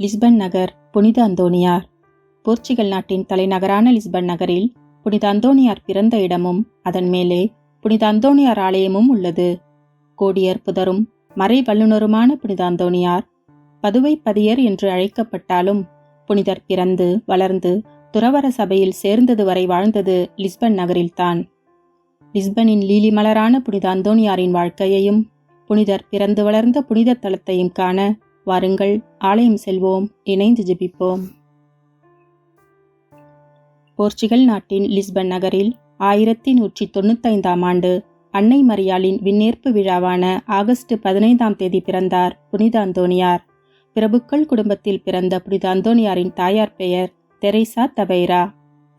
Lisbon நகர் புனித அந்தோனியார் Portugal நாட்டின் தலைநகரான லிஸ்பன் நகரில் புனித அந்தோனியார் பிறந்த இடமும் அதன் மேலே புனித அந்தோனியார் ஆலயமும் உள்ளது. கோடியர் புதரும் மறை வல்லுனருமான புனித அந்தோனியார் பதுவை பதியர் என்று அழைக்கப்பட்டாலும் புனிதர் பிறந்து வளர்ந்து துறவர சபையில் சேர்ந்தது வரை வாழ்ந்தது லிஸ்பன் நகரில்தான். லிஸ்பனின் லீலி மலரான புனித அந்தோனியாரின் வாழ்க்கையையும் புனிதர் பிறந்து வளர்ந்த புனித தலத்தையும் காண வாருங்கள் ஆலயம் செல்வோம் இணைந்து ஜெபிப்போம். போர்ச்சுகல் நாட்டின் லிஸ்பன் நகரில் ஆயிரத்தி நூற்றி தொண்ணூத்தைந்தாம் ஆண்டு அன்னை மரியாளின் விண்ணேற்பு விழாவான ஆகஸ்ட் பதினைந்தாம் தேதி பிறந்தார் புனித அந்தோனியார் பிரபுக்கள் குடும்பத்தில் பிறந்த புனித அந்தோனியாரின் தாயார் பெயர் தெரேசா தபைரா.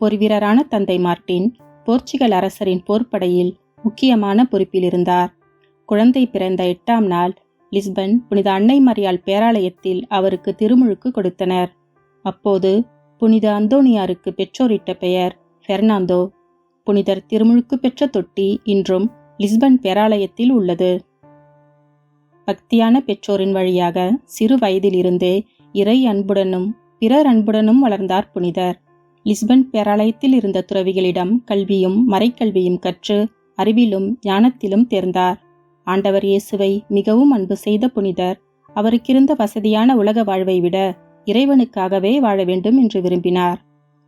போர்வீரரான தந்தை மார்ட்டின் போர்ச்சுகல் அரசரின் போர்ப்படையில் முக்கியமான பொறுப்பில் இருந்தார். குழந்தை பிறந்த எட்டாம் நாள் லிஸ்பன் புனித அன்னை மரியாள் பேராலயத்தில் அவருக்கு திருமுழுக்கு கொடுத்தனர். அப்போது புனித அந்தோனியாருக்கு பெற்றோரிட்ட பெயர் பெர்னாந்தோ புனிதர் திருமுழுக்கு பெற்ற தொட்டி இன்றும் லிஸ்பன் பேராலயத்தில் உள்ளது. பக்தியான பெற்றோரின் வழியாக சிறு வயதிலிருந்தே இறை அன்புடனும் பிறர் அன்புடனும் வளர்ந்தார் புனிதர். லிஸ்பன் பேராலயத்தில் இருந்த துறவிகளிடம் கல்வியும் மறைக்கல்வியும் கற்று அறிவிலும் ஞானத்திலும் தேர்ந்தார். ஆண்டவர் இயேசுவை மிகவும் அன்பு செய்த புனிதர். அவருக்கிருந்த வசதியான உலக வாழ்வை விட இறைவனுக்காகவே வாழ வேண்டும் என்று விரும்பினார்.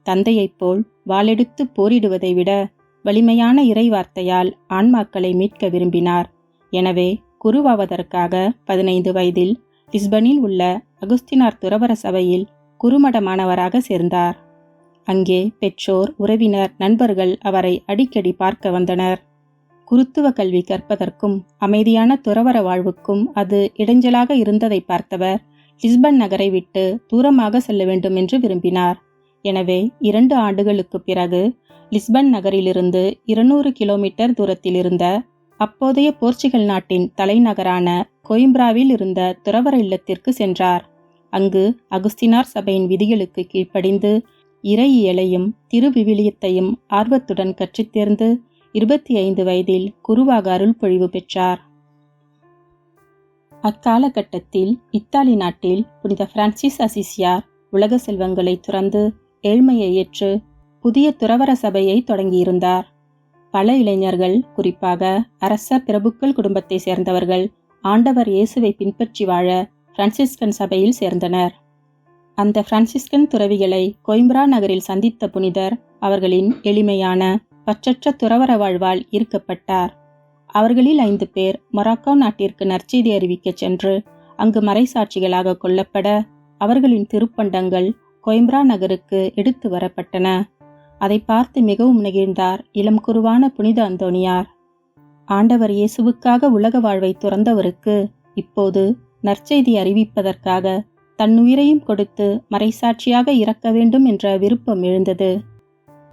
தந்தையைப் போல் வாளெடுத்து போரிடுவதை விட வலிமையான இறை வார்த்தையால் ஆன்மாக்களை மீட்க விரும்பினார். எனவே குருவாவதற்காக பதினைந்து வயதில் லிஸ்பனில் உள்ள அகுஸ்தினார் துறவர சபையில் குருமடமானவராக சேர்ந்தார். அங்கே பெற்றோர் உறவினர் நண்பர்கள் அவரை அடிக்கடி பார்க்க வந்தனர். குருத்துவ கல்வி கற்பதற்கும் அமைதியான துறவர வாழ்வுக்கும் அது இடைஞ்சலாக இருந்ததை பார்த்தவர் லிஸ்பன் நகரை விட்டு தூரமாக செல்ல வேண்டும் என்று விரும்பினார். எனவே இரண்டு ஆண்டுகளுக்கு பிறகு லிஸ்பன் நகரிலிருந்து இருநூறு கிலோமீட்டர் தூரத்தில் இருந்த அப்போதைய போர்ச்சுகல் நாட்டின் தலைநகரான கொயிம்ப்ராவில் இருந்த துறவர இல்லத்திற்கு சென்றார். அங்கு அகுஸ்தினார் சபையின் விதிகளுக்கு கீழ்ப்படிந்து இறையியலையும் திருவிவிலியத்தையும் ஆர்வத்துடன் கற்றுத் தேர்ந்து இருபத்தி ஐந்து வயதில் குருவாக அருள் பொழிவு பெற்றார். அக்காலகட்டத்தில் இத்தாலி நாட்டில் புனித பிரான்சிஸ் அசிசியார் உலக செல்வங்களை துறந்து ஏழ்மையை ஏற்று புதிய துறவர சபையை தொடங்கியிருந்தார். பல இளைஞர்கள் குறிப்பாக அரச பிரபுக்கள் குடும்பத்தை சேர்ந்தவர்கள் ஆண்டவர் இயேசுவை பின்பற்றி வாழ பிரான்சிஸ்கன் சபையில் சேர்ந்தனர். அந்த பிரான்சிஸ்கன் துறவிகளை கொய்ம்ரா நகரில் சந்தித்த புனிதர் அவர்களின் எளிமையான பற்றற்ற துறவர வாழ்வால் ஈர்க்கப்பட்டார். அவர்களில் ஐந்து பேர் மொராக்கோ நாட்டிற்கு நற்செய்தி அறிவிக்கச் சென்று அங்கு மறைசாட்சிகளாக கொல்லப்பட அவர்களின் திருப்பண்டங்கள் கொய்ம்ரா நகருக்கு எடுத்து வரப்பட்டன. அதை பார்த்து மிகவும் நெகிழ்ந்தார் இளம் குருவான புனித அந்தோனியார் ஆண்டவர் இயேசுவுக்காக உலக வாழ்வை துறந்தவருக்கு இப்போது நற்செய்தி அறிவிப்பதற்காக தன்னுயிரையும் கொடுத்து மறைசாட்சியாக இறக்க வேண்டும் என்ற விருப்பம் எழுந்தது.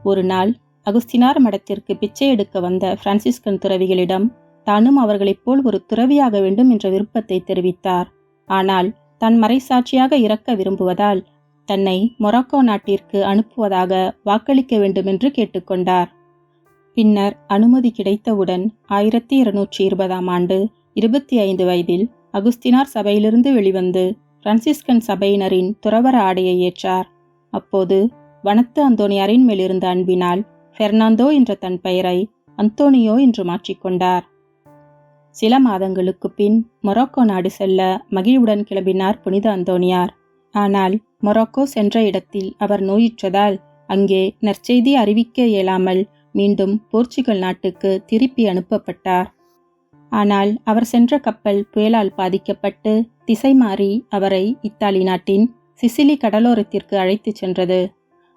ஒரு நாள் அகுஸ்தினார் மடத்திற்கு பிச்சை எடுக்க வந்த பிரான்சிஸ்கன் துறவிகளிடம் தானும் அவர்களைப் போல் ஒரு துறவியாக வேண்டும் என்ற விருப்பத்தை தெரிவித்தார். ஆனால் தான் மறைசாட்சியாக இறக்க விரும்புவதால் தன்னை மொராக்கோ நாட்டிற்கு அனுப்புவதாக வாக்களிக்க வேண்டுமென்று கேட்டுக்கொண்டார். பின்னர் அனுமதி கிடைத்தவுடன் ஆயிரத்தி இருநூற்றி இருபதாம் ஆண்டு இருபத்தி ஐந்து வயதில் அகுஸ்தினார் சபையிலிருந்து வெளிவந்து பிரான்சிஸ்கன் சபையினரின் துறவர ஆடையை ஏற்றார். அப்போது வனத்து அந்தோனியாரின் மேலிருந்த அன்பினால் பெர்னாந்தோ என்ற தன் பெயரை அந்தோனியோ என்று மாற்றிக்கொண்டார். சில மாதங்களுக்கு பின் மொரோக்கோ நாடு செல்ல மகிழ்வுடன் கிளம்பினார் புனித அந்தோனியார். ஆனால் மொராக்கோ சென்ற இடத்தில் அவர் நோயுற்றதால் அங்கே நற்செய்தி அறிவிக்க இயலாமல் மீண்டும் போர்ச்சுகல் நாட்டுக்கு திருப்பி அனுப்பப்பட்டார். ஆனால் அவர் சென்ற கப்பல் புயலால் பாதிக்கப்பட்டு திசை மாறி அவரை இத்தாலி நாட்டின் சிசிலி கடலோரத்திற்கு அழைத்துச் சென்றது.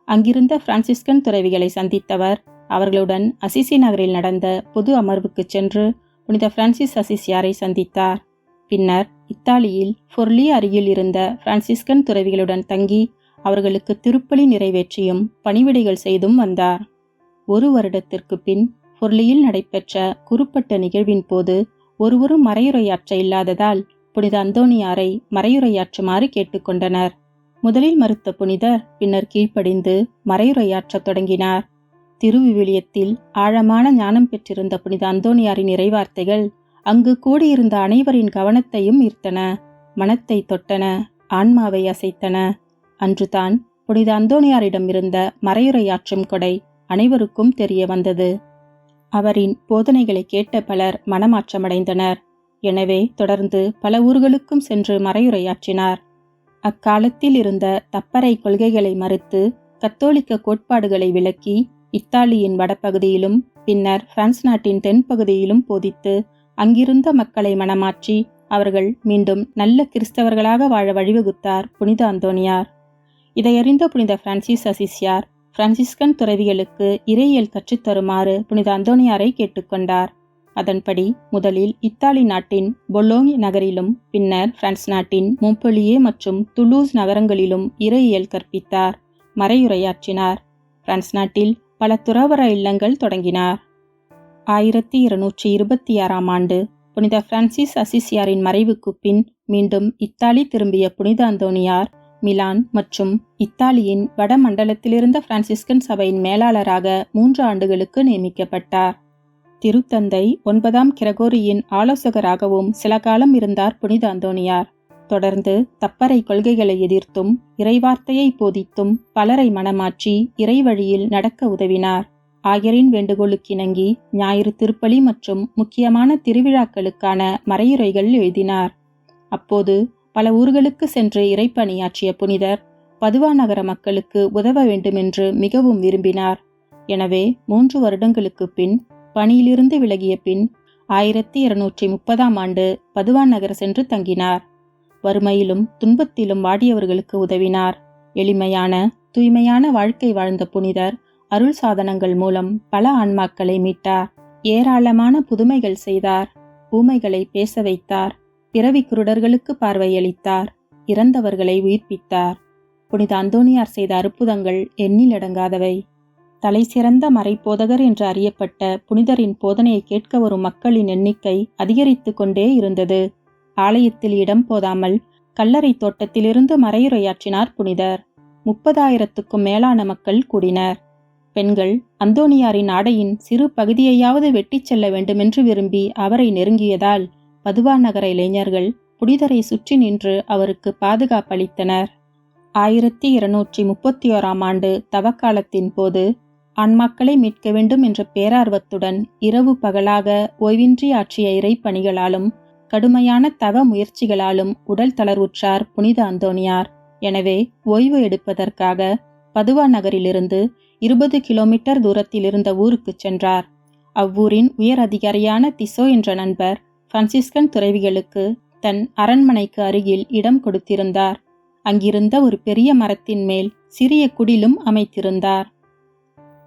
அங்கிருந்த பிரான்சிஸ்கன் துறவிகளை சந்தித்தவர். அவர்களுடன் அசிசி நகரில் நடந்த பொது அமர்வுக்கு சென்று புனித பிரான்சிஸ் அசிசியாரை சந்தித்தார். பின்னர் இத்தாலியில் ஃபொர்லி அருகில் இருந்த பிரான்சிஸ்கன் துறவிகளுடன் தங்கி அவர்களுக்கு திருப்பலி நிறைவேற்றியும் பணிவிடைகள் செய்தும் வந்தார். ஒரு வருடத்திற்கு பின் பொருளியில் நடைபெற்ற குறுப்பட்ட நிகழ்வின் போது ஒருவரும் மறையுரையாற்ற இல்லாததால் புனித அந்தோணியாரை மறையுரையாற்றுமாறு கேட்டுக்கொண்டனர் முதலில் மறுத்த புனிதர் பின்னர் கீழ்ப்படிந்து மறையுரையாற்றத் தொடங்கினார். திருவிவிலியத்தில் ஆழமான ஞானம் பெற்றிருந்த புனித அந்தோனியாரின் இறைவார்த்தைகள் அங்கு கூடியிருந்த அனைவரின் கவனத்தையும் ஈர்த்தன மனத்தை தொட்டன ஆன்மாவை அசைத்தன. அன்றுதான் புனித அந்தோணியாரிடம் இருந்த மறையுரையாற்றும் கொடை அனைவருக்கும் தெரிய வந்தது. அவரின் போதனைகளை கேட்ட பலர் மனமாற்றமடைந்தனர். எனவே தொடர்ந்து பல ஊர்களுக்கும் சென்று மறையுரையாற்றினார் அக்காலத்தில் இருந்த தப்பறை கொள்கைகளை மறுத்து கத்தோலிக்க கோட்பாடுகளை விளக்கி இத்தாலியின் வடபகுதியிலும் பின்னர் பிரான்ஸ் நாட்டின் தென்பகுதியிலும் போதித்து அங்கிருந்த மக்களை மனமாற்றி அவர்கள் மீண்டும் நல்ல கிறிஸ்தவர்களாக வாழ வழிவகுத்தார் புனித அந்தோனியார். இதையறிந்த புனித பிரான்சிஸ் அசிசியார் பிரான்சிஸ்கன் துறவிகளுக்கு இறையியல் கற்றுத்தருமாறு புனித அந்தோனியாரை கேட்டுக்கொண்டார். அதன்படி முதலில் இத்தாலி நாட்டின் பொலோங்கி நகரிலும் பின்னர் பிரான்ஸ் நாட்டின் மொம்பொலியே மற்றும் துலூஸ் நகரங்களிலும் இறையியல் கற்பித்தார் மறையுரையாற்றினார். பிரான்ஸ் நாட்டில் பல துறவர இல்லங்கள் தொடங்கினார். ஆயிரத்தி இருநூற்றி இருபத்தி ஆறாம் ஆண்டு புனித பிரான்சிஸ் அசிசியாரின் மறைவுக்கு பின் மீண்டும் இத்தாலி திரும்பிய புனித அந்தோனியார் மிலான் மற்றும் இத்தாலியின் வடமண்டலத்திலிருந்த பிரான்சிஸ்கன் சபையின் மேலாளராக மூன்று ஆண்டுகளுக்கு நியமிக்கப்பட்டார். திருத்தந்தை ஒன்பதாம் கிரகோரியின் ஆலோசகராகவும் சில காலம் இருந்தார் புனித அந்தோனியார் தொடர்ந்து தப்பறை கொள்கைகளை எதிர்த்தும் இறைவார்த்தையை போதித்தும் பலரை மனமாற்றி இறை வழியில் நடக்க உதவினார். ஆயரின் வேண்டுகோளுக்கிணங்கி ஞாயிறு திருப்பலி மற்றும் முக்கியமான திருவிழாக்களுக்கான மறையுரைகள் எழுதினார். அப்போது பல ஊர்களுக்கு சென்று இறைப்பணியாற்றிய புனிதர் பதுவா நகர மக்களுக்கு உதவ வேண்டுமென்று மிகவும் விரும்பினார். எனவே மூன்று வருடங்களுக்கு பின் பணியிலிருந்து விலகிய பின் ஆயிரத்தி இருநூற்றி முப்பதாம் ஆண்டு பதுவான் நகர் சென்று தங்கினார். வறுமையிலும் துன்பத்திலும் வாடியவர்களுக்கு உதவினார். எளிமையான தூய்மையான வாழ்க்கை வாழ்ந்த புனிதர் அருள் சாதனங்கள் மூலம் பல ஆன்மாக்களை மீட்டார். ஏராளமான புதுமைகள் செய்தார். ஊமைகளை பேச வைத்தார். பிறவி குருடர்களுக்கு பார்வையளித்தார். இறந்தவர்களை உயிர்ப்பித்தார். புனித அந்தோனியார் செய்த அற்புதங்கள் எண்ணிலடங்காதவை. தலை சிறந்த மறைப்போதகர் என்று அறியப்பட்ட புனிதரின் போதனையை கேட்க வரும் மக்களின் எண்ணிக்கை அதிகரித்து கொண்டே இருந்தது. ஆலயத்தில் இடம் போதாமல் கல்லறை தோட்டத்திலிருந்து மறையுரையாற்றினார் புனிதர். முப்பதாயிரத்துக்கும் மேலான மக்கள் கூடினர். பெண்கள் அந்தோனியாரின் ஆடையின் சிறு பகுதியையாவது வெட்டிச் செல்ல வேண்டுமென்று விரும்பி அவரை நெருங்கியதால் பதுவா நகர இளைஞர்கள் புனிதரை சுற்றி நின்று அவருக்கு பாதுகாப்பளித்தனர். ஆயிரத்தி இருநூற்றி முப்பத்தி ஓராம் ஆண்டு தவக்காலத்தின் போது ஆன்மாக்களை மீட்க வேண்டும் என்ற பேரார்வத்துடன் இரவு பகலாக ஓய்வின்றி ஆற்றிய இறைப்பணிகளாலும் கடுமையான தவ முயற்சிகளாலும் உடல் தளர்வுற்றார் புனித அந்தோனியார். எனவே ஓய்வு எடுப்பதற்காக பதுவா நகரிலிருந்து இருபது கிலோமீட்டர் தூரத்தில் இருந்த ஊருக்கு சென்றார். அவ்வூரின் உயர் அதிகாரியான திசோ என்ற நண்பர் பிரான்சிஸ்கன் துறவிகளுக்கு தன் அரண்மனைக்கு அருகில் இடம் கொடுத்திருந்தார். அங்கிருந்த ஒரு பெரிய மரத்தின் மேல் சிறிய குடிலும் அமைத்திருந்தார்.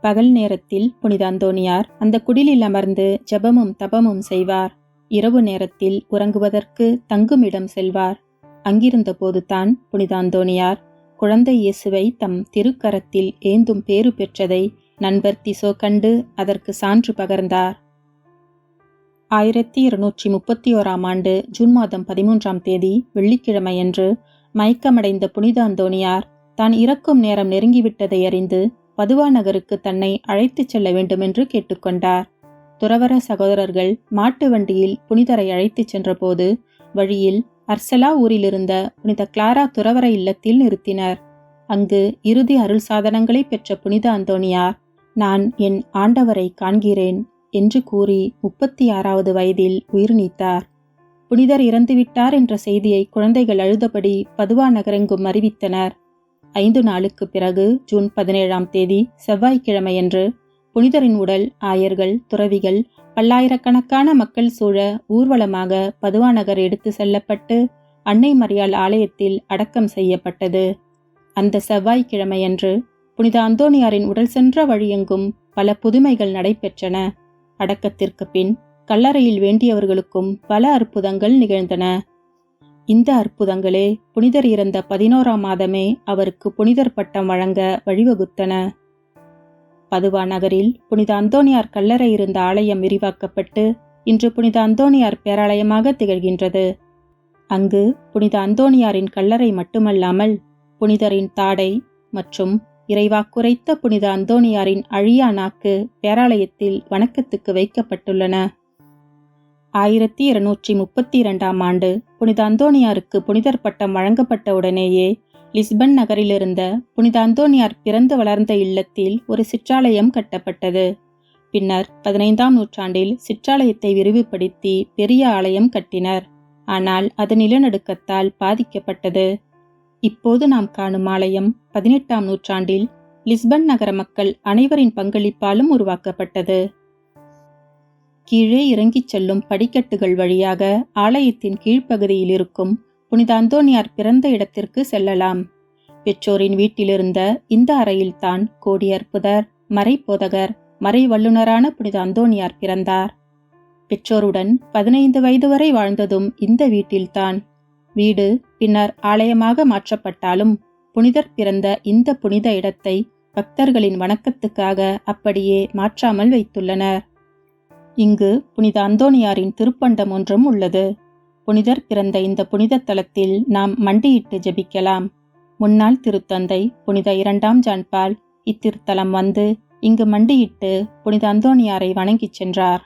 பகல் நேரத்தில் புனித அந்தோனியார் அந்த குடிலில் அமர்ந்து ஜபமும் தபமும் செய்வார். இரவு நேரத்தில் உறங்குவதற்கு தங்குமிடம் செல்வார். அங்கிருந்த போதுதான் புனித அந்தோனியார் குழந்தை இயேசுவை தம் திருக்கரத்தில் ஏந்தும் பேறு பெற்றதை நண்பர் திசோ கண்டு அதற்கு சான்று பகர்ந்தார். ஆயிரத்தி இருநூற்றி முப்பத்தி ஓராம் ஆண்டு ஜூன் மாதம் பதிமூன்றாம் தேதி வெள்ளிக்கிழமையன்று மயக்கமடைந்த புனித அந்தோனியார் தான் இறக்கும் நேரம் நெருங்கிவிட்டதை அறிந்து பதுவா நகருக்கு தன்னை அழைத்துச் செல்ல வேண்டுமென்று கேட்டுக்கொண்டார். துறவர சகோதரர்கள் மாட்டு வண்டியில் புனிதரை அழைத்துச் சென்றபோது வழியில் அர்சலா ஊரிலிருந்த புனித கிளாரா துறவர இல்லத்தில் நிறுத்தினர். அங்கு இறுதி அருள் சாதனங்களை பெற்ற புனித அந்தோனியார் நான் என் ஆண்டவரை காண்கிறேன் என்று கூறி முப்பத்தி ஆறாவது வயதில் உயிர் நீத்தார். புனிதர் இறந்துவிட்டார் என்ற செய்தியை குழந்தைகள் அழுதபடி பதுவா நகரெங்கும் அறிவித்தனர். ஐந்து நாளுக்கு பிறகு ஜூன் பதினேழாம் தேதி செவ்வாய்க்கிழமையன்று புனிதரின் உடல் ஆயர்கள் துறவிகள் பல்லாயிரக்கணக்கான மக்கள் சூழ ஊர்வலமாக பதுவாநகர் எடுத்து செல்லப்பட்டு அன்னை மரியாள் ஆலயத்தில் அடக்கம் செய்யப்பட்டது. அந்த செவ்வாய்க்கிழமையன்று புனித அந்தோனியாரின் உடல் சென்ற வழியெங்கும் பல புதுமைகள் நடைபெற்றன. அடக்கத்திற்கு பின் கல்லறையில் வேண்டியவர்களுக்கும் பல அற்புதங்கள் நிகழ்ந்தன. இந்த அற்புதங்களே புனிதர் இறந்த பதினோராம் மாதமே அவருக்கு புனிதர் பட்டம் வழங்க வழிவகுத்தன. பதுவா நகரில் புனித அந்தோனியார் கல்லறை இருந்த ஆலயம் விரிவாக்கப்பட்டு இன்று புனித அந்தோனியார் பேராலயமாக திகழ்கின்றது. அங்கு புனித அந்தோனியாரின் கல்லறை மட்டுமல்லாமல் புனிதரின் தாடை மற்றும் இறைவாக்குரைத்த புனித அந்தோனியாரின் அழியா நாக்கு பேராலயத்தில் வணக்கத்துக்கு வைக்கப்பட்டுள்ளன. ஆயிரத்தி இருநூற்றி முப்பத்தி இரண்டாம் ஆண்டு புனித அந்தோனியாருக்கு புனிதர் பட்டம் வழங்கப்பட்ட உடனேயே லிஸ்பன் நகரிலிருந்த புனித அந்தோனியார் பிறந்து வளர்ந்த இல்லத்தில் ஒரு சிற்றாலயம் கட்டப்பட்டது. பின்னர் பதினைந்தாம் நூற்றாண்டில் சிற்றாலயத்தை விரிவுபடுத்தி பெரிய ஆலயம் கட்டினர். ஆனால் அது நிலநடுக்கத்தால் பாதிக்கப்பட்டது. இப்போது நாம் காணும் ஆலயம் பதினெட்டாம் நூற்றாண்டில் லிஸ்பன் நகர மக்கள் அனைவரின் பங்களிப்பாலும் உருவாக்கப்பட்டது. கீழே இறங்கிச் செல்லும் படிக்கட்டுகள் வழியாக ஆலயத்தின் கீழ்ப்பகுதியில் இருக்கும் புனித அந்தோனியார் பிறந்த இடத்திற்கு செல்லலாம். பெற்றோரின் வீட்டிலிருந்த இந்த அறையில்தான் கோடியற்புதர் மறைபோதகர் மறை வல்லுநரான புனித அந்தோனியார் பிறந்தார். பெற்றோருடன் பதினைந்து வயது வரை வாழ்ந்ததும் இந்த வீட்டில்தான். வீடு பின்னர் ஆலயமாக மாற்றப்பட்டாலும் புனிதர் பிறந்த இந்த புனித இடத்தை பக்தர்களின் வணக்கத்துக்காக அப்படியே மாற்றாமல் வைத்துள்ளனர். இங்கு புனித அந்தோனியாரின் திருப்பண்டம் ஒன்றும் உள்ளது. புனிதர் பிறந்த இந்த புனித தலத்தில் நாம் மண்டியிட்டு ஜெபிக்கலாம். முன்னாள் திருத்தந்தை புனித இரண்டாம் ஜான்பால் இத்திருத்தலம் வந்து இங்கு மண்டியிட்டு புனித அந்தோனியாரை வணங்கிச் சென்றார்.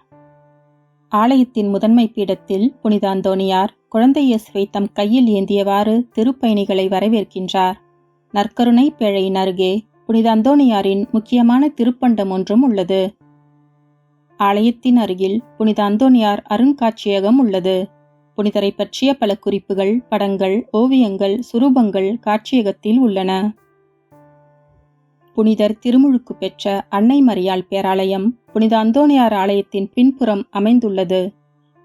ஆலயத்தின் முதன்மை பீடத்தில் புனித அந்தோனியார் குழந்தை இயேசுவை தம் கையில் ஏந்தியவாறு திருப்பயணிகளை வரவேற்கின்றார். நற்கருணை பேழையின் அருகே புனித அந்தோனியாரின் முக்கியமான திருப்பண்டம் ஒன்றும் உள்ளது. ஆலயத்தின் அருகில் புனித அந்தோனியார் அருங்காட்சியகம் உள்ளது. புனிதரை பற்றிய பல குறிப்புகள் படங்கள் ஓவியங்கள் சுரூபங்கள் காட்சியகத்தில் உள்ளன. புனிதர் திருமுழுக்கு பெற்ற அன்னை மரியாள் பேராலயம் புனித அந்தோனியார் ஆலயத்தின் பின்புறம் அமைந்துள்ளது.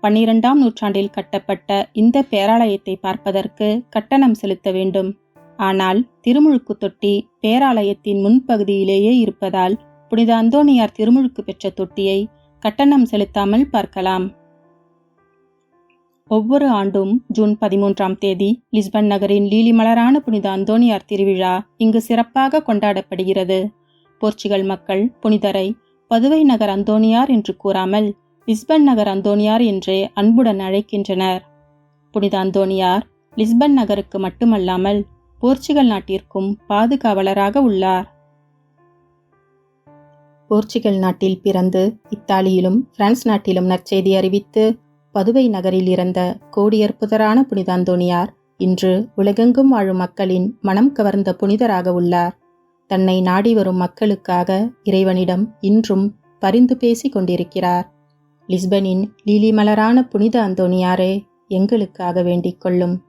பன்னிரெண்டாம் நூற்றாண்டில் கட்டப்பட்ட இந்த பேராலயத்தை பார்ப்பதற்கு கட்டணம் செலுத்த வேண்டும். ஆனால் திருமுழுக்கு தொட்டி பேராலயத்தின் முன்பகுதியிலேயே இருப்பதால் புனித அந்தோனியார் திருமுழுக்கு பெற்ற தொட்டியை கட்டணம் செலுத்தாமல் பார்க்கலாம். ஒவ்வொரு ஆண்டும் ஜூன் பதிமூன்றாம் தேதி லிஸ்பன் நகரின் லீலி மலரான புனித அந்தோனியார் திருவிழா இங்கு சிறப்பாக கொண்டாடப்படுகிறது. போர்ச்சுகல் மக்கள் புனிதரை பதுவை நகர் அந்தோனியார் என்று கூறாமல் லிஸ்பன் நகர் அந்தோனியார் என்றே அன்புடன் அழைக்கின்றனர். புனித அந்தோனியார் லிஸ்பன் நகருக்கு மட்டுமல்லாமல் போர்ச்சுகல் நாட்டிற்கும் பாதுகாவலராக உள்ளார். போர்ச்சுகல் நாட்டில் பிறந்து இத்தாலியிலும் பிரான்ஸ் நாட்டிலும் நற்செய்தி அறிவித்து பதுவை நகரில் இறந்த கோடியற்புதரான புனித அந்தோனியார் இன்று உலகெங்கும் வாழும் மக்களின் மனம் கவர்ந்த புனிதராக உள்ளார். தன்னை நாடி வரும் மக்களுக்காக இறைவனிடம் இன்றும் பரிந்து பேசிக் கொண்டிருக்கிறார். லிஸ்பனின் லீலி மலரான புனித அந்தோனியாரே எங்களுக்காக வேண்டிக் கொள்ளும்.